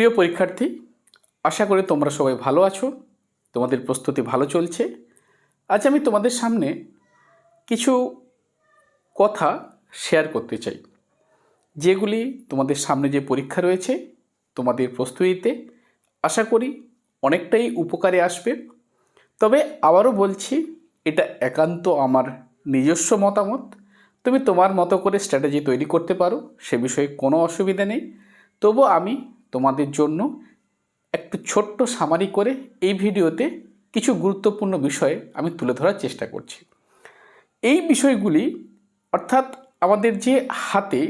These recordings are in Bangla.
প্রিয় পরীক্ষার্থী, আশা করি তোমরা সবাই ভালো আছো। তোমাদের প্রস্তুতি ভালো চলছে। আজ আমি তোমাদের সামনে কিছু কথা শেয়ার করতে চাই। যেগুলি তোমাদের সামনে যে পরীক্ষা রয়েছে, তোমাদের প্রস্তুতিতে আশা করি অনেকটাই উপকারে আসবে। তবে আবারও বলছি, এটা একান্ত আমার নিজস্ব মতামত। তুমি তোমার মতো করে স্ট্র্যাটেজি তৈরি করতে পারো, সে বিষয়ে কোনো অসুবিধা নেই। তবু আমি তোমাদের জন্য একটু ছোট্ট সামারি করে এই ভিডিওতে কিছু গুরুত্বপূর্ণ বিষয়ে আমি তুলে ধরার চেষ্টা করছি। এই বিষয়গুলি, অর্থাৎ আমাদের যে হাতে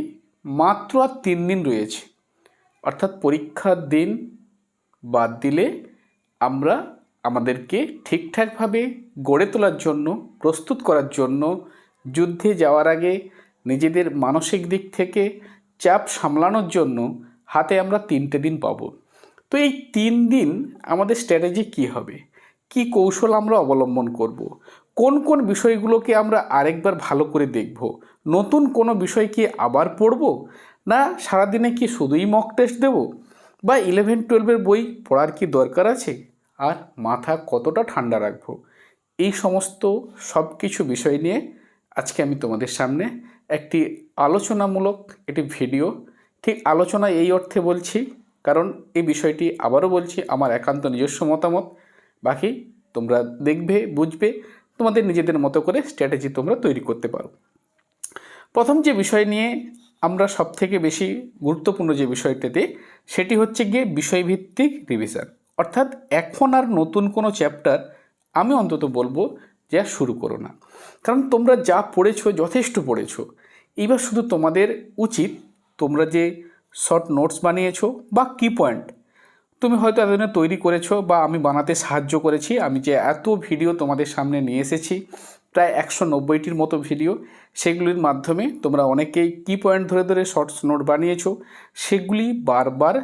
মাত্র আর তিন দিন রয়েছে, অর্থাৎ পরীক্ষার দিন বাদ দিলে আমরা আমাদেরকে ঠিকঠাকভাবে গড়ে তোলার জন্য, প্রস্তুত করার জন্য, যুদ্ধে যাওয়ার আগে নিজেদের মানসিক দিক থেকে চাপ সামলানোর জন্য হাতে আমরা তিনটে দিন পাবো। তো এই তিন দিন আমাদের স্ট্র্যাটেজি কী হবে? কি কৌশল আমরা অবলম্বন করব। কোন কোন বিষয়গুলোকে আমরা আরেকবার ভালো করে দেখব? নতুন কোনো বিষয় কি আবার পড়ব? না সারাদিনে কি শুধুই মক টেস্ট দেব? বা ইলেভেন টুয়েলভের বই পড়ার কি দরকার আছে? আর মাথা কতটা ঠান্ডা রাখব? এই সমস্ত সব কিছু বিষয় নিয়ে আজকে আমি তোমাদের সামনে একটি আলোচনামূলক একটি ভিডিও ঠিক আলোচনা এই অর্থে বলছি, কারণ এই বিষয়টি আবারও বলছি, আমার একান্ত নিজস্ব মতামত। বাকি তোমরা দেখবে, বুঝবে, তোমাদের নিজেদের মতো করে স্ট্র্যাটেজি তোমরা তৈরি করতে পারো। প্রথম যে বিষয় নিয়ে আমরা সব থেকে বেশি গুরুত্বপূর্ণ যে বিষয়টাতে, সেটি হচ্ছে গিয়ে বিষয়ভিত্তিক রিভিশন অর্থাৎ এখন আর নতুন কোনো চ্যাপ্টার আমি অন্তত বলব যে শুরু করো না। কারণ তোমরা যা পড়েছো, যথেষ্ট পড়েছো। এবার শুধু তোমাদের উচিত তোমরা যে শর্ট নোটস বানিয়েছো বা কি পয়েন্ট? তুমি হয়তো এতদিনে তৈরি করেছ বা আমি বানাতে সাহায্য করেছি। আমি যে এত ভিডিও তোমাদের সামনে নিয়ে এসেছি, প্রায় একশো নব্বইটির মতো ভিডিও, সেগুলির মাধ্যমে তোমরা অনেকেই কি পয়েন্ট ধরে ধরে শর্টস নোট বানিয়েছো, সেগুলি বারবার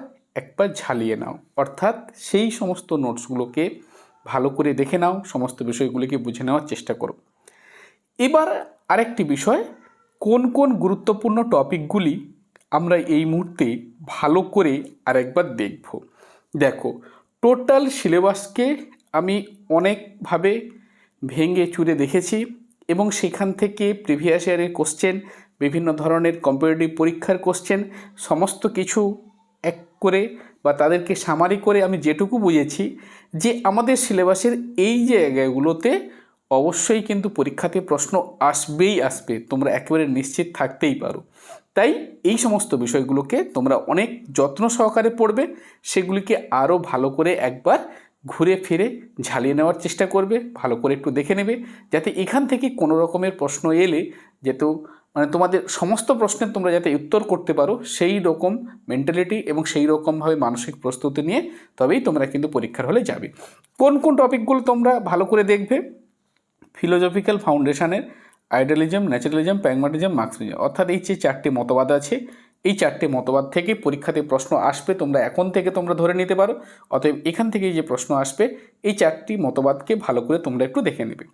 একবার ঝালিয়ে নাও। অর্থাৎ সেই সমস্ত নোটসগুলোকে ভালো করে দেখে নাও, সমস্ত বিষয়গুলিকে বুঝে নেওয়ার চেষ্টা করো। এবার আরেকটি বিষয়, কোন কোন গুরুত্বপূর্ণ টপিকগুলি আমরা এই মুহূর্তে ভালো করে আরেকবার দেখব। দেখো টোটাল সিলেবাসকে আমি অনেকভাবে ভেঙে চুরে দেখেছি এবং সেখান থেকে প্রিভিয়াস ইয়ারের কোশ্চেন বিভিন্ন ধরনের কম্পিটিটিভ পরীক্ষার কোশ্চেন সমস্ত কিছু এক করে বা তাদেরকে সামারি করে আমি যেটুকু বুঝেছি যে আমাদের সিলেবাসের এই জায়গাগুলোতে অবশ্যই কিন্তু পরীক্ষাতে প্রশ্ন আসবেই আসবে, তোমরা একেবারে নিশ্চিত থাকতেই পারো। তাই এই সমস্ত বিষয়গুলোকে তোমরা অনেক যত্ন সহকারে পড়বে, সেগুলিকে আরও ভালো করে একবার ঘুরে ফিরে ঝালিয়ে নেওয়ার চেষ্টা করবে, ভালো করে একটু দেখে নেবে, যাতে এখান থেকে কোনো রকমের প্রশ্ন এলে যেহেতু মানে তোমাদের সমস্ত প্রশ্নের তোমরা যাতে উত্তর করতে পারো, সেই রকম মেন্টালিটি এবং সেই রকমভাবে মানসিক প্রস্তুতি নিয়ে তবেই তোমরা কিন্তু পরীক্ষার হলে যাবে। কোন কোন টপিকগুলো তোমরা ভালো করে দেখবে? ফিলোজফিক্যাল ফাউন্ডেশনের আইডিয়ালিজম, ন্যাচারালিজম প্যাগমাটিজম মার্কসিজম অর্থাৎ এই যে চারটি মতবাদ আছে, এই চারটে মতবাদ থেকে পরীক্ষাতে প্রশ্ন আসবে, তোমরা এখন থেকে তোমরা ধরে নিতে পারো। অতএব এখান থেকে যে প্রশ্ন আসবে, এই চারটি মতবাদকে ভালো করে তোমরা একটু দেখে নেবে।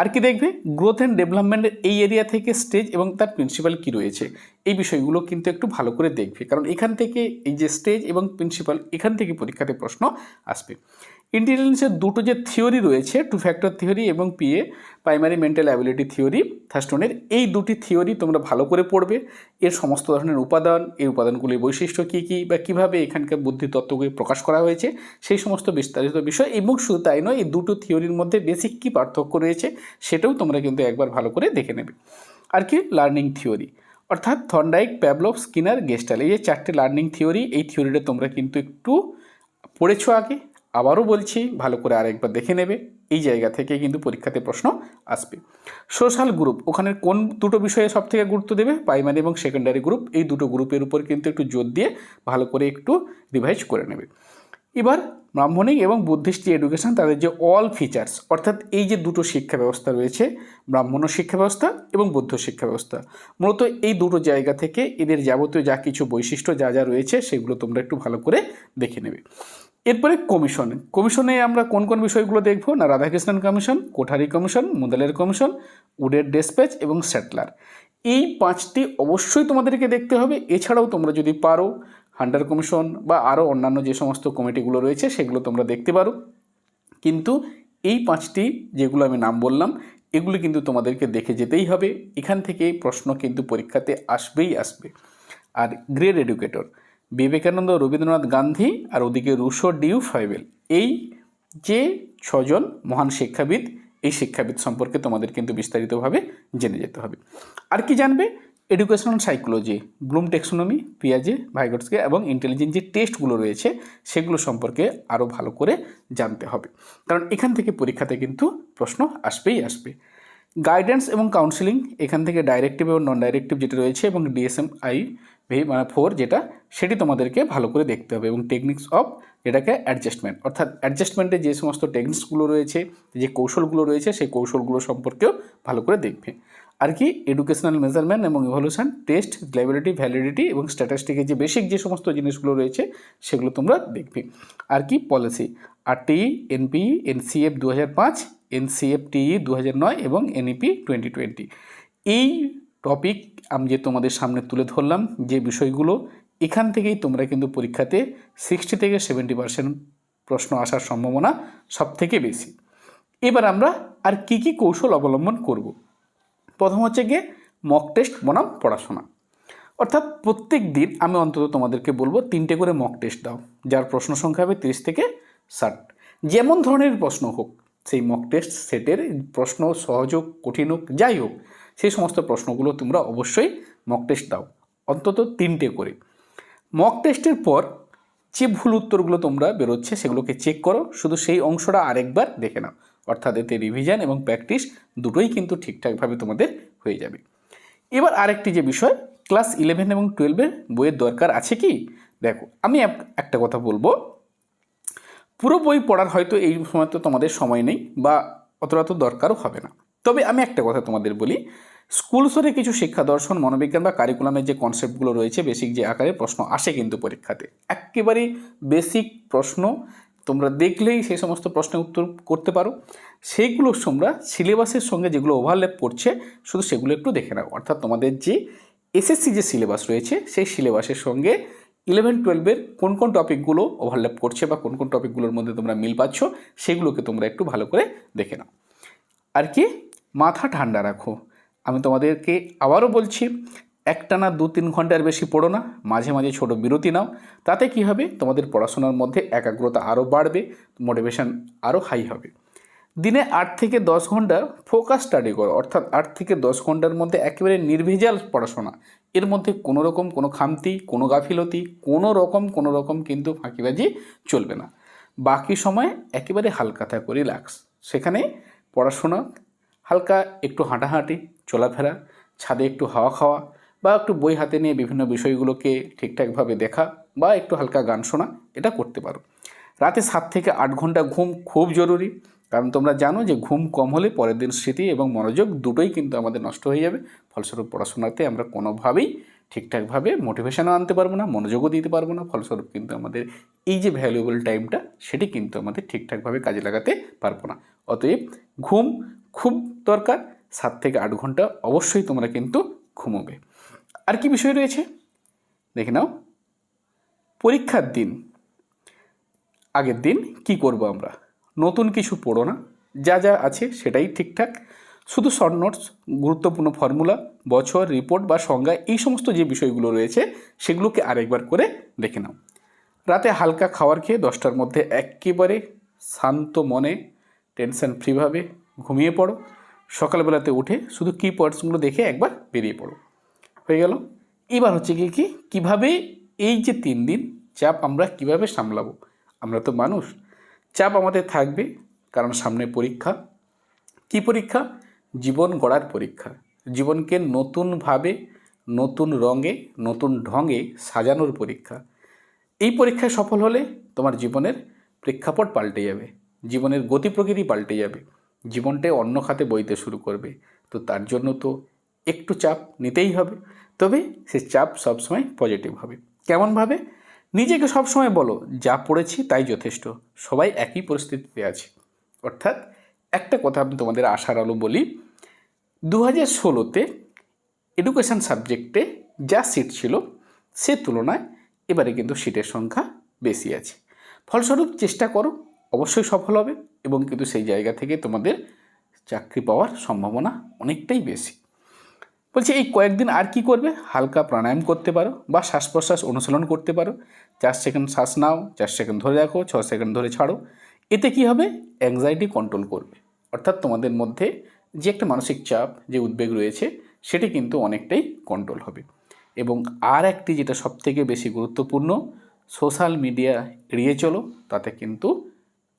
আর কি দেখবে? গ্রোথ অ্যান্ড ডেভেলপমেন্টের এই এরিয়া থেকে স্টেজ এবং তার প্রিন্সিপাল কী রয়েছে? এই বিষয়গুলো কিন্তু একটু ভালো করে দেখবে। কারণ এখান থেকে এই যে স্টেজ এবং প্রিন্সিপাল এখান থেকে পরীক্ষাতে প্রশ্ন আসবে। ইন্টেলিজেন্সের দুটো যে থিওরি রয়েছে টু ফ্যাক্টর থিওরি এবং PA primary mental ability theory থার্স্টোনের এই দুটি থিওরি তোমরা ভালো করে পড়বে। এর সমস্ত ধরনের উপাদান, এই উপাদানগুলির বৈশিষ্ট্য কী কী বা কীভাবে এখানকার বুদ্ধি তত্ত্বগুলি প্রকাশ করা হয়েছে, সেই সমস্ত বিস্তারিত বিষয় এবং শুধু তাই নয়, এই দুটো থিওরির মধ্যে বেসিক কী পার্থক্য রয়েছে সেটাও তোমরা কিন্তু একবার ভালো করে দেখে নেবে। আর কি? লার্নিং থিওরি অর্থাৎ থন্ডাইক প্যাবলভ স্কিনার গেস্টাল এই যে চারটে লার্নিং থিওরি এই থিওরিটা তোমরা কিন্তু একটু পড়েছো আগে। আবারও বলছি, ভালো করে আরেকবার দেখে নেবে। এই জায়গা থেকে কিন্তু পরীক্ষাতে প্রশ্ন আসবে। সোশ্যাল গ্রুপ, ওখানে কোন দুটো বিষয়ে সব থেকে গুরুত্ব দেবে? প্রাইমারি এবং সেকেন্ডারি গ্রুপ, এই দুটো গ্রুপের উপর কিন্তু একটু জোর দিয়ে ভালো করে একটু রিভাইজ করে নেবে। এবার ব্রাহ্মণিক এবং বুদ্ধিস্ট এডুকেশন তাদের যে অল ফিচার্স অর্থাৎ এই যে দুটো শিক্ষা ব্যবস্থা রয়েছে, ব্রাহ্মণ শিক্ষা ব্যবস্থা এবং বৌদ্ধ শিক্ষা ব্যবস্থা, মূলত এই দুটো জায়গা থেকে এদের যাবতীয় যা কিছু বৈশিষ্ট্য যা যা রয়েছে, সেগুলো তোমরা একটু ভালো করে দেখে নেবে। এরপরে কমিশন। কমিশনে আমরা কোন কোন বিষয়গুলো দেখব? না, Radhakrishnan commission, Kothari commission, Mudaliar commission, উডের despatch এবং স্যাটলার। এই পাঁচটি অবশ্যই তোমাদেরকে দেখতে হবে। এছাড়াও তোমরা যদি পারো, হান্ডার কমিশন বা আরও অন্যান্য যে সমস্ত কমিটিগুলো রয়েছে, সেগুলো তোমরা দেখতে পারো। কিন্তু এই পাঁচটি যেগুলো আমি নাম বললাম, এগুলো কিন্তু তোমাদেরকে দেখে যেতেই হবে। এখান থেকে প্রশ্ন কিন্তু পরীক্ষাতে আসবেই আসবে। আর গ্রেড এডুকেটর বিবেকানন্দ রবীন্দ্রনাথ গান্ধী আর ওদিকে রুশো ডিউ ফাইবেল। এই যে ছজন মহান শিক্ষাবিদ, এই শিক্ষাবিদ সম্পর্কে তোমাদের কিন্তু বিস্তারিতভাবে জেনে যেতে হবে। আর কি জানবে? এডুকেশনাল সাইকোলজি ব্লুম টেক্সোনমি পিয়াজে ভাইগটসকে এবং ইন্টেলিজেন্ট যে টেস্টগুলো রয়েছে, সেগুলো সম্পর্কে আরও ভালো করে জানতে হবে। কারণ এখান থেকে পরীক্ষাতে কিন্তু প্রশ্ন আসবেই আসবে। গাইডেন্স এবং কাউন্সিলিং এখান থেকে ডাইরেক্টিভ এবং নন ডাইরেক্টিভ যেটা রয়েছে এবং ডিএসএম আই মানে ফোর যেটা, সেটি তোমাদেরকে ভালো করে দেখতে হবে এবং টেকনিক্স অফ যেটাকে অ্যাডজাস্টমেন্ট অর্থাৎ অ্যাডজাস্টমেন্টে যে সমস্ত টেকনিক্সগুলো রয়েছে, যে কৌশলগুলো রয়েছে, সেই কৌশলগুলো সম্পর্কেও ভালো করে দেখবে। আর কি এডুকেশনাল মেজারমেন্ট এবং ইভলিউশন টেস্ট লাইবিলিটি ভ্যালিডিটি এবং স্ট্যাটিস্টিকের যে বেসিক যে সমস্ত জিনিসগুলো রয়েছে, সেগুলো তোমরা দেখবে। আর কি পলিসি আরটি এনপি এনসিএফ দু হাজার পাঁচ দু হাজার নয় এবং এনইপি টোয়েন্টি টোয়েন্টি এই টপিক আমি যে তোমাদের সামনে তুলে ধরলাম, যে বিষয়গুলো, এখান থেকেই তোমরা কিন্তু পরীক্ষাতে সিক্সটি থেকে সেভেন্টি পার্সেন্ট প্রশ্ন আসার সম্ভাবনা সব থেকে বেশি। এবার আমরা আর কি কি কৌশল অবলম্বন করব? প্রথম হচ্ছে গিয়ে মক টেস্ট বনাম পড়াশোনা। অর্থাৎ প্রত্যেক দিন আমি অন্তত তোমাদেরকে বলব তিনটে করে মক টেস্ট দাও, যার প্রশ্ন সংখ্যা হবে তিরিশ থেকে ষাট। যেমন ধরনের প্রশ্ন হোক, সেই মক টেস্ট সেটের প্রশ্ন সহজ হোক, কঠিন হোক, যাই হোক সেই সমস্ত প্রশ্নগুলো তোমরা অবশ্যই মক টেস্ট দাও। অন্তত তিনটে করে। মক টেস্টের পর যে ভুল উত্তরগুলো তোমরা বেরোচ্ছে সেগুলোকে চেক করো। শুধু সেই অংশটা আরেকবার দেখে নাও। অর্থাৎ এতে রিভিশন এবং প্র্যাকটিস দুটোই কিন্তু ঠিকঠাকভাবে তোমাদের হয়ে যাবে। এবার আরেকটি যে বিষয় ক্লাস ইলেভেন এবং টুয়েলভের বইয়ের দরকার আছে কি? দেখো, আমি একটা কথা বলব। পুরো বই পড়ার হয়তো এই সময় তো তোমাদের সময় নেই বা অতটা তো দরকারও হবে না। তবে আমি একটা কথা তোমাদের বলি, স্কুল স্তরে কিছু শিক্ষা দর্শন, মনোবিজ্ঞান বা কারিকুলামের যে কনসেপ্টগুলো রয়েছে বেসিক যে আকারে প্রশ্ন আসে কিন্তু পরীক্ষাতে। একেবারেই বেসিক প্রশ্ন তোমরা দেখলেই সেই সমস্ত প্রশ্নের উত্তর করতে পারো। সেইগুলো তোমরা সিলেবাসের সঙ্গে যেগুলো ওভারল্যাপ করছে, শুধু সেগুলো একটু দেখে নাও। অর্থাৎ তোমাদের যে এসএসসি যে সিলেবাস রয়েছে, সেই সিলেবাসের সঙ্গে ইলেভেন টুয়েলভের কোন কোন টপিকগুলো ওভারল্যাপ করছে বা কোন কোন টপিকগুলোর মধ্যে তোমরা মিল পাচ্ছ, সেগুলোকে তোমরা একটু ভালো করে দেখে নাও। আর কি? মাথা ঠান্ডা রাখো। আমি তোমাদেরকে আবারও বলছি, একটানা দু তিন ঘণ্টার বেশি পড়ো না, মাঝে মাঝে ছোট বিরতি নাও। তাতে কি হবে? তোমাদের পড়াশোনার মধ্যে একাগ্রতা আরও বাড়বে মোটিভেশন আরও হাই হবে। দিনে আট থেকে দশ ঘণ্টা ফোকাস স্টাডি করো, অর্থাৎ আট থেকে দশ ঘণ্টার মধ্যে একেবারে নির্ভেজাল পড়াশোনা। এর মধ্যে কোনো রকম কোনো খামতি, কোনো গাফিলতি, কোনো রকম কোনো রকম কিন্তু ফাঁকিবাজি চলবে না। বাকি সময় একেবারে হালকা থাকো রিল্যাক্স সেখানে পড়াশোনা হালকা একটু হাঁটাহাঁটি, চলাফেরা, ছাদে একটু হাওয়া খাওয়া বা একটু বই হাতে নিয়ে বিভিন্ন বিষয়গুলোকে ঠিকঠাকভাবে দেখা বা একটু হালকা গান শোনা, এটা করতে পারো। রাতে সাত থেকে আট ঘণ্টা ঘুম খুব জরুরি, কারণ তোমরা জানো যে ঘুম কম হলে পরের দিন স্মৃতি এবং মনোযোগ দুটোই কিন্তু আমাদের নষ্ট হয়ে যাবে। ফলস্বরূপ পড়াশোনাতে আমরা কোনোভাবেই ঠিকঠাকভাবে মোটিভেশনও আনতে পারব না, মনোযোগও দিতে পারব না, ফলস্বরূপ কিন্তু আমাদের এই যে ভ্যালুয়েবল টাইমটা সেটি কিন্তু আমাদের ঠিকঠাকভাবে কাজে লাগাতে পারব না। অতএব ঘুম খুব দরকার, সাত থেকে আট ঘণ্টা অবশ্যই তোমরা কিন্তু ঘুমোবে। আর কি বিষয় রয়েছে? দেখে নাও। পরীক্ষার দিন। আগের দিন কি করব আমরা? নতুন কিছু পড়ো না। যা যা আছে সেটাই ঠিকঠাক। শুধু শর্ট নোটস গুরুত্বপূর্ণ ফর্মুলা বছর রিপোর্ট বা সংজ্ঞা, এই সমস্ত যে বিষয়গুলো রয়েছে, সেগুলোকে আরেকবার করে দেখে নাও। রাতে হালকা খাবার খেয়ে দশটার মধ্যে একেবারে শান্ত মনে টেনশন ফ্রিভাবে ঘুমিয়ে পড়ো। সকালবেলাতে উঠে শুধু কি পয়েন্টসগুলো দেখে একবার বেরিয়ে পড়ো। হয়ে গেল? এবার হচ্ছে কি কি? কীভাবে এই যে তিন দিন চাপ আমরা কীভাবে সামলাবো? আমরা তো মানুষ। চাপ আমাদের থাকবে কারণ সামনে পরীক্ষা। কি পরীক্ষা? জীবন গড়ার পরীক্ষা। জীবনকে নতুনভাবে, নতুন রঙে, নতুন ঢঙে সাজানোর পরীক্ষা। এই পরীক্ষায় সফল হলে তোমার জীবনের প্রেক্ষাপট পাল্টে যাবে। জীবনের গতি প্রকৃতি পাল্টে যাবে। জীবনটাই অন্য খাতে বইতে শুরু করবে। তো তার জন্য তো একটু চাপ নিতেই হবে। তবে সে চাপ সবসময় পজিটিভ হবে। কেমনভাবে নিজেকে সবসময় বলো, যা পড়েছি তাই যথেষ্ট। সবাই একই পরিস্থিতিতে আছে। অর্থাৎ একটা কথা আমি তোমাদের আশার আলো বলি দু হাজার ষোলোতে এডুকেশান সাবজেক্টে যা সিট ছিল, সে তুলনায় এবারে কিন্তু সিটের সংখ্যা বেশি আছে। ফলস্বরূপ চেষ্টা করো, অবশ্যই সফল হবে। এবং কিন্তু সেই জায়গা থেকে তোমাদের চাকরি পাওয়ার সম্ভাবনা অনেকটাই বেশি। বলছে, এই কয়েকদিন আর কি করবে? হালকা প্রাণায়াম করতে পারো বা শ্বাস প্রশ্বাস অনুশীলন করতে পারো। চার সেকেন্ড শ্বাস নাও, চার সেকেন্ড ধরে রাখো, ছ সেকেন্ড ধরে ছাড়ো। এতে কি হবে? অ্যাংজাইটি কন্ট্রোল করবে। অর্থাৎ তোমাদের মধ্যে যে একটা মানসিক চাপ, যে উদ্বেগ রয়েছে, সেটি কিন্তু অনেকটাই কন্ট্রোল হবে। এবং আর একটি যেটা সবথেকে বেশি গুরুত্বপূর্ণ সোশ্যাল মিডিয়া এড়িয়ে চলো, তাতে কিন্তু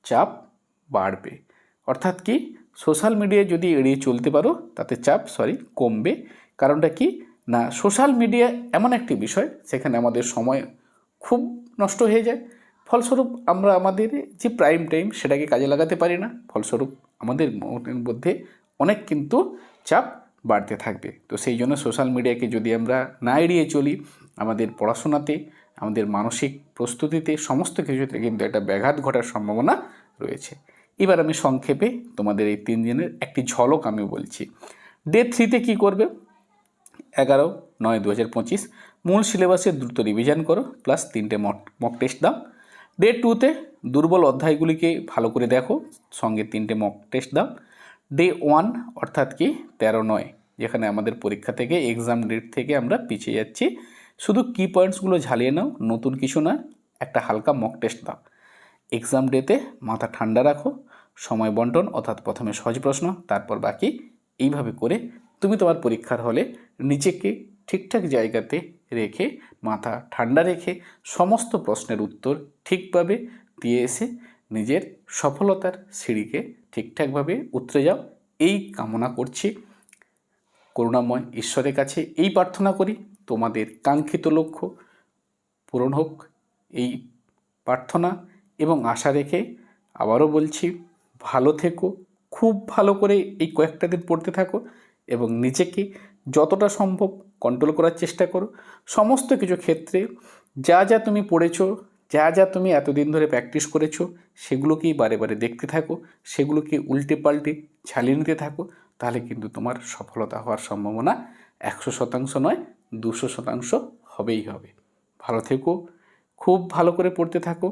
চাপ বাড়বে। অর্থাৎ কি সোশ্যাল মিডিয়ায় যদি এড়িয়ে চলতে পারো, তাতে চাপ সরি কমবে। কারণটা কি, না সোশ্যাল মিডিয়া এমন একটি বিষয়, সেখানে আমাদের সময় খুব নষ্ট হয়ে যায়। ফলস্বরূপ আমরা আমাদের যে প্রাইম টাইম সেটাকে কাজে লাগাতে পারি না। ফলস্বরূপ আমাদের মনের মধ্যে অনেক কিন্তু চাপ বাড়তে থাকবে। তো সেই জন্য সোশ্যাল মিডিয়াকে যদি আমরা না এড়িয়ে চলি, আমাদের পড়াশোনাতে, আমাদের মানসিক প্রস্তুতিতে, সমস্ত কিছুতে কিন্তু একটা ব্যাঘাত ঘটার সম্ভাবনা রয়েছে। এবার আমি সংক্ষেপে তোমাদের এই তিন দিনের একটি ঝলক আমি বলছি। ডে থ্রিতে কী করবে? এগারো, নয় দু হাজার পঁচিশ। মূল সিলেবাসে দ্রুত রিভিশন করো প্লাস তিনটে মক মক টেস্ট দাও। ডে টুতে দুর্বল অধ্যায়গুলিকে ভালো করে দেখো, সঙ্গে তিনটে মক টেস্ট দাও। ডে ওয়ান অর্থাৎ কি? তেরো, নয়, যেখানে আমাদের পরীক্ষা থেকে এক্সাম ডেট থেকে আমরা পিছিয়ে যাচ্ছি। শুধু কি পয়েন্টসগুলো ঝালিয়ে নাও, নতুন কিছু নয়, একটা হালকা মক টেস্ট দাও। এক্সাম ডেতে মাথা ঠান্ডা রাখো সময় বন্টন অর্থাৎ প্রথমে সহজ প্রশ্ন, তারপর বাকি। এইভাবে করে তুমি তোমার পরীক্ষার হলে নিজেকে ঠিকঠাক জায়গাতে রেখে, মাথা ঠান্ডা রেখে সমস্ত প্রশ্নের উত্তর ঠিকভাবে দিয়ে এসে নিজের সফলতার সিঁড়িকে ঠিকঠাকভাবে উতরে যাও। এই কামনা করছি। করুণাময় ঈশ্বরের কাছে এই প্রার্থনা করি, তোমাদের কাঙ্ক্ষিত লক্ষ্য পূরণ হোক। এই প্রার্থনা এবং আশা রেখে আবারও বলছি ভালো থেকো, খুব ভালো করে এই কয়েকটা দিন পড়তে থাকো এবং নিজেকে যতটা সম্ভব কন্ট্রোল করার চেষ্টা করো। সমস্ত কিছু ক্ষেত্রে যা যা তুমি পড়েছো, যা যা তুমি এতদিন ধরে প্র্যাকটিস করেছ, সেগুলোকেই বারে বারে দেখতে থাকো, সেগুলোকে উল্টে পাল্টে ঝালিয়ে নিতে থাকো, তাহলে কিন্তু তোমার সফলতা হওয়ার সম্ভাবনা একশো শতাংশ নয়, দুশো শতাংশ হবেই হবে। ভালো থেকো, খুব ভালো করে পড়তে থাকো।